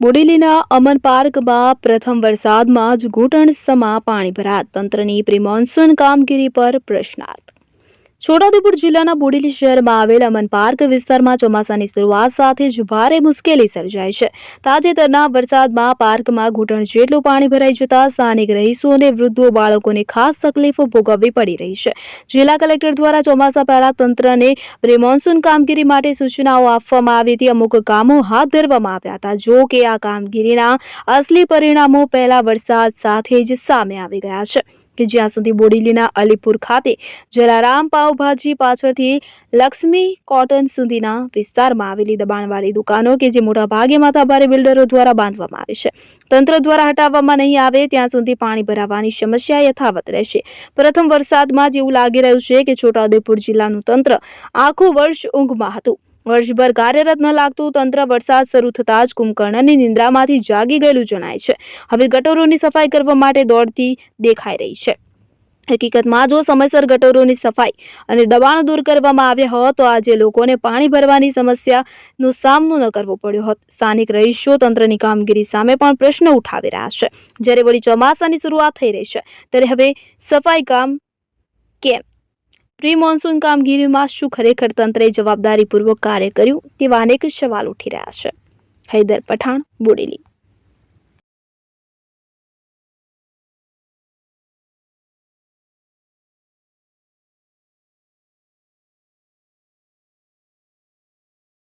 બોડેલીના અમન પાર્કમાં પ્રથમ વરસાદમાં જ ઘૂંટણસમા પાણી ભરાત. તંત્રની પ્રિમોન્સૂન કામગીરી પર પ્રશ્નાર્થ. છોટાઉદેપુર જિલ્લાના બોડેલી શહેરમાં આવેલ અમન પાર્ક વિસ્તારમાં ચોમાસાની શરૂઆત સાથે જ ભારે મુશ્કેલી સર્જાય છે. તાજેતરના વરસાદમાં પાર્કમાં ઘૂંટણ જેટલું પાણી ભરાઈ જતા સ્થાનિક રહીશો અને વૃદ્ધો બાળકોને ખાસ તકલીફો ભોગવવી પડી રહી છે. જિલ્લા કલેક્ટર દ્વારા ચોમાસા પહેલા તંત્રને પ્રી મોન્સૂન કામગીરી માટે સૂચનાઓ આપવામાં આવી હતી. અમુક કામો હાથ ધરવામાં આવ્યા હતા. જો કે આ કામગીરીના અસલી પરિણામો પહેલા વરસાદ સાથે જ સામે આવી ગયા છે. કે જ્યાં સુધી બોડેલીના અલીપુર ખાતે જલારામ પાવભાજી પાછળથી લક્ષ્મી કોટન સુધીના વિસ્તારમાં આવેલી દબાણવાળી દુકાનો કે જે મોટા ભાગે માથાભારે બિલ્ડરો દ્વારા બાંધવામાં આવે છે. તંત્ર દ્વારા હટાવવામાં નહીં આવે ત્યાં સુધી પાણી ભરાવાની સમસ્યા યથાવત રહેશે. પ્રથમ વરસાદમાં જ એવું લાગી રહ્યું છે કે છોટાઉદેપુર જિલ્લાનું તંત્ર આખું વર્ષ ઊંઘમાં હતું. વર્ષભર કાર્યરત ન લાગતું તંત્ર વરસાદ શરૂ થતાં જ કુંભકર્ણની નિંદ્રામાંથી જાગી ગયેલું જણાય છે. હવે ગટરોની સફાઈ કરવા માટે દોડતી દેખાઈ રહી છે. હકીકતમાં જો સમયસર ગટરોની સફાઈ અને દબાણ દૂર કરવામાં આવ્યા હોત તો આજે લોકોને પાણી ભરવાની સમસ્યાનો સામનો ન કરવો પડ્યો હોત. સ્થાનિક રહીશો તંત્રની કામગીરી સામે પણ પ્રશ્ન ઉઠાવી રહ્યા છે. જ્યારે વળી ચોમાસાની શરૂઆત થઈ રહી છે, ત્યારે હવે સફાઈ કામ કેમ? પ્રી મોન્સૂન કામગીરીમાં શું ખરેખર તંત્રે જવાબદારીપૂર્વક કાર્ય કર્યું તેવા અનેક સવાલ ઉઠી રહ્યા છે. હૈદર પઠાણ, બોડેલી.